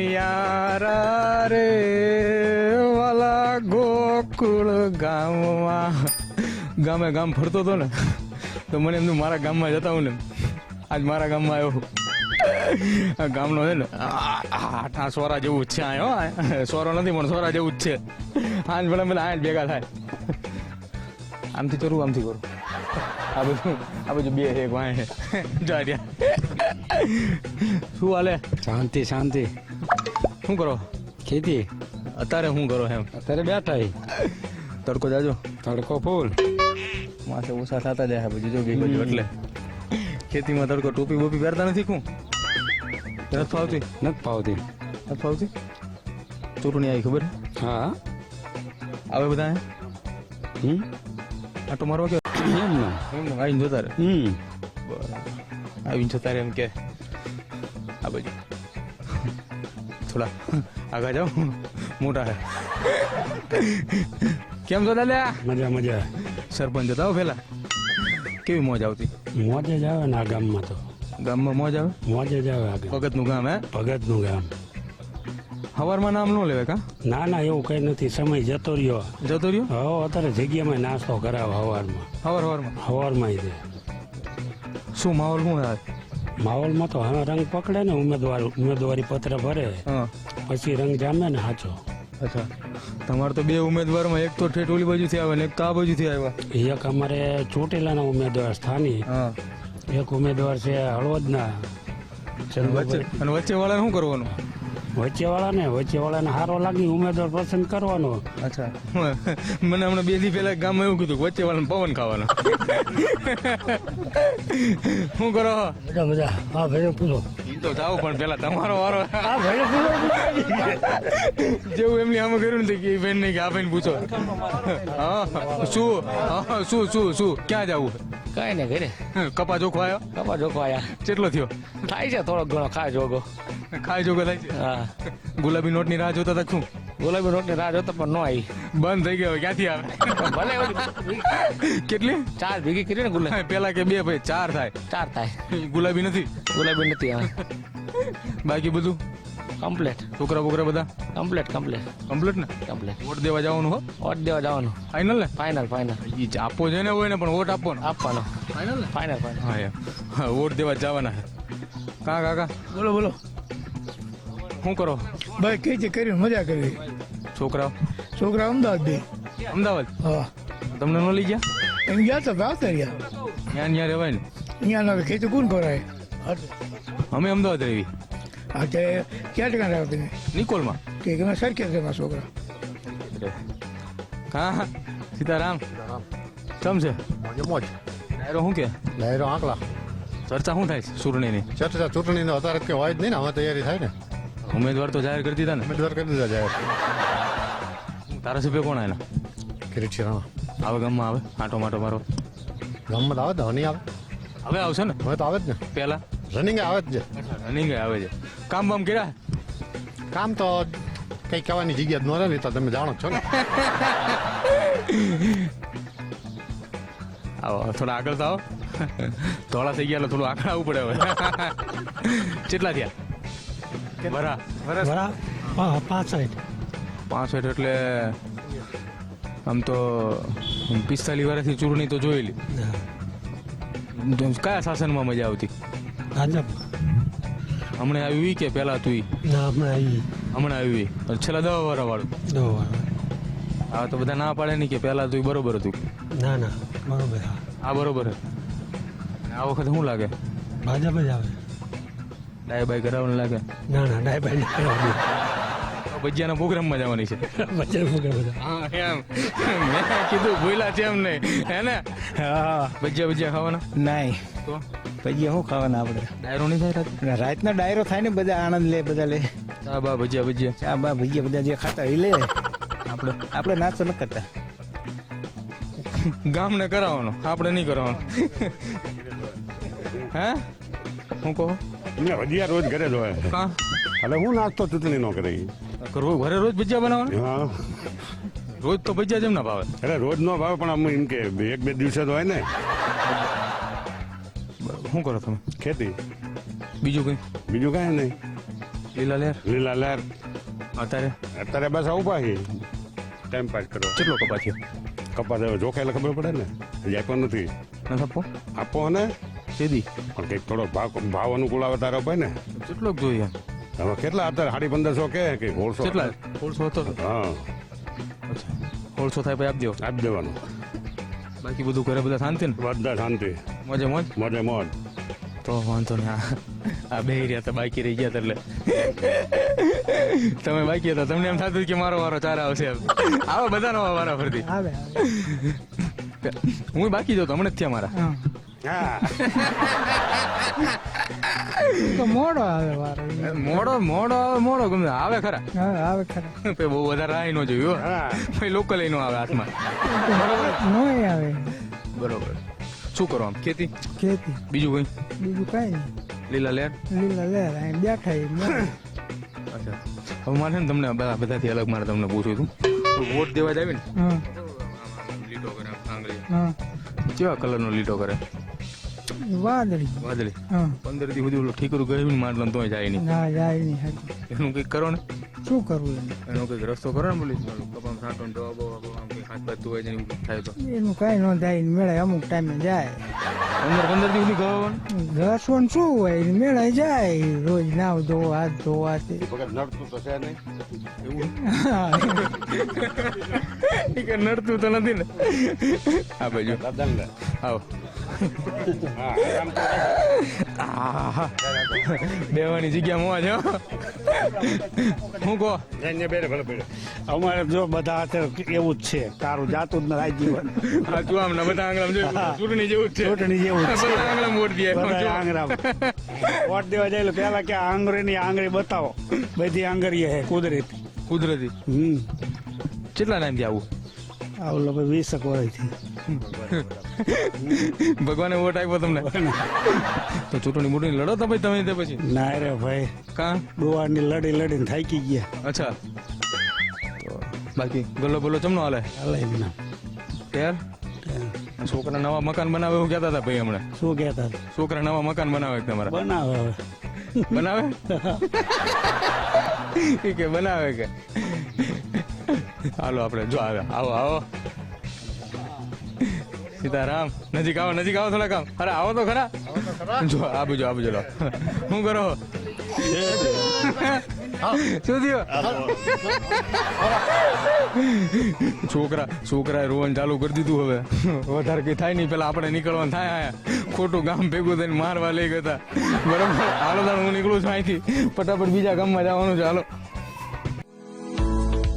યારા વાલા ગોકુળ ગામમાં ગામે ગામ ફરતો હતો ને તો મને એમનું મારા ગામમાં જતા હું ને આજ મારા ગામમાં આવ્યો આ ગામનો છે ને આ સોરા જેવું જ છે આ હો સોરો નથી પણ સોરા જેવું જ છે આજ ભલે મને આજ ભેગા થાય આમથી કરું આમથી કરું આ બધું આ બધું બે એક વાય જા શું હાલે શાંતિ શાંતિ. શું કરો? ખેતી. અત્યારે શું કરો એમ? અત્યારે બેઠા. તડકો જાજો. તડકો ફૂલ. માથે ઓછા થતા જાય પછી જો બાજુ એટલે. ખેતીમાં તડકો ટોપી બોપી પહેરતા નથી કું નથી ફાવતી? નથી ફાવતી. નથી ફાવતી? ચૂંટણી આવી ખબર હા. આવે બધા હે? હમ? આટો મારવા કે એમ ને? એમ ને આવીને જોતા રે હમ. આવીને જોતા રે એમ કે. આ બાજુ. થોડા આગળ જાઓ મોટા હે કેમ છો દાદા મજા મજા સરપંચ હતા પેલા કેવી મોજ આવતી મોજે જ આવે ને આ ગામમાં તો ગામમાં મોજ આવે મોજે જ આવે આ ગામ હે? ભગતનું ગામ। હવારમાં નામ ન લેવે કા? ના ના એવું કઈ નથી. સમય જતો રહ્યો. જતો રહ્યો? હો અત્યારે જગ્યામાં નાસ્તો કરાવે હવારમાં. હવાર હવારમાં? હવારમાં શું માહોલ શું આવે માહોલમાં તો હવે રંગ પકડે ને ઉમેદવાર ઉમેદવારી પત્ર ભરે. હા. પછી રંગ જામે ને સાચો અચ્છા. તમારે તો બે ઉમેદવારમાં એક તો ઠેઠ ઓલી બાજુથી આવે ને એક તો આ બાજુથી આવ્યા. એક અમારે ચોટીલાના ઉમેદવાર સ્થાની. એક ઉમેદવાર છે હળવદના. વચ્ચે અને વચ્ચે વાળાને શું કરવાનું? વચ્ચેવાળા ને વચ્ચેવાળાને સારો લાગી ઉમેદવાર પસંદ કરવાનો. અચ્છા. મને હમણાં બે દી પહેલા ગામમાં એવું કીધું કે વચ્ચે વાળાને પવન ખાવાનો. શું કરો? મજા મજા. હા ભાઈ પૂછો. તો જાવ પણ પેલા તમારો વારો. હા ભાઈ પૂછો. જેવું એમની આમાં કર્યું ને કે એ બેન નહીં કે આ બેન પૂછો. હા શું? હા શું શું શું? ક્યાં જવું? કઈ ને ઘરે. કપા જોખો આવ્યો કપા જોખો આયા. કેટલો થયો? થાય છે થોડોક ઘણો ખાય જોગો. ખાય જોગો થાય છે? હા. ગુલાબી નોટની રાહ જોતા હતા શું? ગુલાબી નોટની રાહ જોતા પણ ન આવી. બંધ થઈ ગયો ક્યાંથી આવે? ભલે કેટલી? ચાર ભેગી કરી ને ગુલાબ પેલા કે બે ભાઈ ચાર થાય. ચાર થાય. ગુલાબી નથી? ગુલાબી નથી હા બાકી બધું? કમ્પ્લેટ છોકરા બોકરા બધા? કમ્પ્લેટ કમ્પ્લેટ કમ્પ્લીટ ને? કમ્પ્લેટ વોટ દેવા જવાનું હો? વોટ દેવા જવાનું? ફાઇનલ ને? ફાઇનલ ફાઇનલ ઈ જ આપવો જોઈએ ને હોય ને પણ વોટ આપવાનો. આપવાનો. ફાઇનલ ને? ફાઇનલ ફાઇનલ હા યાર. હા વોટ દેવા જવાના કા કાકા બોલો બોલો. શું કરો? ભાઈ કઈ જે કર્યું મજા કરી. છોકરાઓ? છોકરા અમદાવાદ બે અમદાવાદ? હા. તમને ન લઈ ગયા? એમ ગયા તો આવતા રહ્યા. ત્યાં ત્યાં રહેવાય ને. ત્યાં ના ખેતી કોણ કરાય અમે અમદાવાદ રહેવી હા તે ક્યાં ટકા રહ્યા તમે? નિકોલમાં. કે તમે સરખે છે મારા છોકરા? હા સીતારામ. સમજે મોજે મોજ. ડાયરો શું કે? ડાયરો આંકલા. ચર્ચા શું થાય છે ચૂંટણીની? ચર્ચા ચૂંટણીનો અત્યારે કે હોય જ નહીં ને હવે તૈયારી થાય ને. ઉમેદવાર તો જાહેર કરી દીધા ને. ઉમેદવાર કરી દીધા જાય ધારાસભ્ય કોણ એના કિરીટ રાણા આવે ગામમાં આવે? આટો માટો મારો. ગામમાં તો આવે ને નહીં આવે. હવે આવશે ને? હવે તો આવે જ ને. પેલા રનિંગ આવે જ છે. રનિંગ આવે છે. કામ બામ કર્યા? કામ તો કઈ કહેવાની જગ્યા જ ન રહે તો તમે જાણો છો ને. આવો થોડા આગળ તો આવો. ધોળા થઈ ગયા એટલે થોડું આગળ આવવું પડે હવે. કેટલા થયા? વરા. વરા? પાંચ હા પાંચ સાઈઠ એટલે આમ તો પિસ્તાલીસ વર્ષથી ચૂંટણી તો જોયેલી. કયા શાસનમાં મજા આવતી? ભાજપ. હમણાં આવ્યું ઈ કે પેલા તું ના હમણાં આવી. હમણાં આવ્યું ઈ. છેલ્લા દવા વાળા વાળું? દવા વાળા હા તો બધા ના પાડે નહીં કે પેલા તું બરોબર હતું? ના ના બરોબર હા. આ બરોબર આ વખત શું લાગે? ભાજપ જ આવે. ડાય બાય કરાવવાનું લાગે? ના ના ડાય બાય કરાવવાનું. ભજીયાના પ્રોગ્રામમાં જવાની છે. બચર ફૂકે હા એમ. મેં કીધું ભૂલા છે એમ નહીં. હે ને? હા ભજીયા ભજીયા ખાવાના? નહીં. તો? પછી શું ખાવાના આપણે? ડાયરો નહીં થાય રાત? રાતના ડાયરો થાય ને બધા આનંદ લે બધા લે. ચા બા ભજીયા ભજીયા. ચા બા ભજીયા બધા જે ખાતા એ લે. આપણે? આપણે નાસ્તો ન કરતા. ગામને કરાવવાનો આપણે નહીં કરાવવાનો. હે? હું કહો? ને ભજીયા રોજ ઘરે જ હોય. એટલે હું નાસ્તો ચૂંટણી નો કરી કરવો ઘરે રોજ ભજીયા બનાવવાનો? હા. રોજ તો ભજીયા જેમ ના ભાવે. એટલે રોજ નો ભાવે પણ આમ એમ કે એક બે દિવસે તો હોય ને. શું કરો તમે ખેતી બીજું કઈ બીજું કાંઈ નહીં લીલા લેર લીલા લહેર અત્યારે અત્યારે બસ આવું પાછી ટાઈમ પાસ કરો કેટલો કપા થયો હવે જોખાયેલા ખબર પડે ને આપ્યો નથી આપો આપો ને સીધી પણ કંઈક થોડો ભાવ ભાવ અનુકૂળ આવે તારો ભાઈ ને કેટલોક જોઈએ હવે કેટલા અત્યારે સાડી પંદરસો કે કે હોળસો કેટલા હોળસો હતો હા હોળસો થાય પછી આપી દો આપી દેવાનું બાકી બધું ઘરે બધા શાંતિ ને બધા શાંતિ મોજે મોજ? મોજે મોજ. તો વાંધો નહીં. આ બે રહ્યા તો બાકી રહી ગયા એટલે. તમે બાકી હતા. તમને એમ થતું કે મારો વારો ચાર આવશે આવો બધાનો વારો ફરતી. હું બાકી જતો હમણાં જ થયા મારા. મોડો આવે વારો. મોડો મોડો મોડો ગમે. આવે ખરા. આવે ખરા. પછી બહુ વધારે રાહ નો જોયું હા. પછી લોકલ નો આવે હાથમાં. આવે. બરોબર. શું કરો આમ? ખેતી? ખેતી. બીજું કઈ? બીજું કઈ લીલા લેર? લીલા લેર અહીં બેઠા. અચ્છા. હવે મારે છે ને તમને બધા બધાથી અલગ મારે તમને પૂછું હતું. વોટ દેવા જાવી ને? હા. લીટો કરે આમ આંગળી હા. કેવા કલરનો લીટો કરે? વાદળી. વાદળી? હા. પંદર દી સુધી ઓલું ઠીકરું ગયું મારે તોય જાય નહીં. ના જાય નહીં એનું કંઈક કરો ને. શું કરવું એનું એનો કંઈક રસ્તો કરો ને બોલી કપામ સાંટો ને દવા બવા બવા કંઈક હાથ બાજુ હોય ને એવું થાય તો? એનું કઈ ન થાય ને મેળે અમુક ટાઈમે જાય. પંદર પંદર દી સુધી ગયો ઘસવાનું શું હોય? એને મેળે જાય રોજ નાવ ધો હાથ ધોવા તે. નડતું તો છે નહીં. એવું? નડતું તો નથી ને? આ બાજુ. આવો. બેવાની જગ્યા મોવા હો હું કહો? અમારે જો બધા હાથે એવું જ છે તારું જાતું જ નથી જીવન. તું આમ ને બધા આંગળામ જોયું ચૂંટણી જેવું જ છે. ચૂંટણી જેવું જ છે. બધા આંગળામ વોટ દે. બધા આંગળા વોટ દેવા જાય પેલા કે આંગળી ની આંગળી બતાવો. બધી આંગળીએ હે કુદરતી. કુદરતી. હમ. કેટલા ટાઈમથી આવું? આવું ભાઈ વીસ એક વર્ષથી ભગવાને વોટ આપ્યો તમને? તો ચૂંટણી મોટણી લડો તો ભાઈ તમે તે પછી? ના રે ભાઈ. કા? ડોવાની લડી લડીને થાકી ગયા. અચ્છા. બાકી ગલ્લો બોલો ચમનો હાલે? હાલે ના. યાર છોકરા નવા મકાન બનાવે એવું કહેતા હતા ભાઈ હમણાં? શું કહેતા હતા? છોકરા નવા મકાન બનાવે તમારા. બનાવે બનાવે? કે બનાવે કે. હાલો આપણે, જો આવે. આવો આવો. સીતારામ, નજીક આવો નજીક આવો થોડા કામ અરે, આવો તો ખરા. જો આ બાજુ આ બાજુ શું કરો? શું થયું? છોકરા, છોકરાએ રોવાનું ચાલુ કરી દીધું હવે. વધારે કઈ થાય નહીં, પેલા આપણે નીકળવાનું થાય આયા. ખોટું ગામ ભેગું થઈને મારવા લઈ ગયા. બરાબર? હાલો તાણ હું નીકળું છું અહીંથી. ફટાફટ બીજા ગામમાં જવાનું છે, હાલો.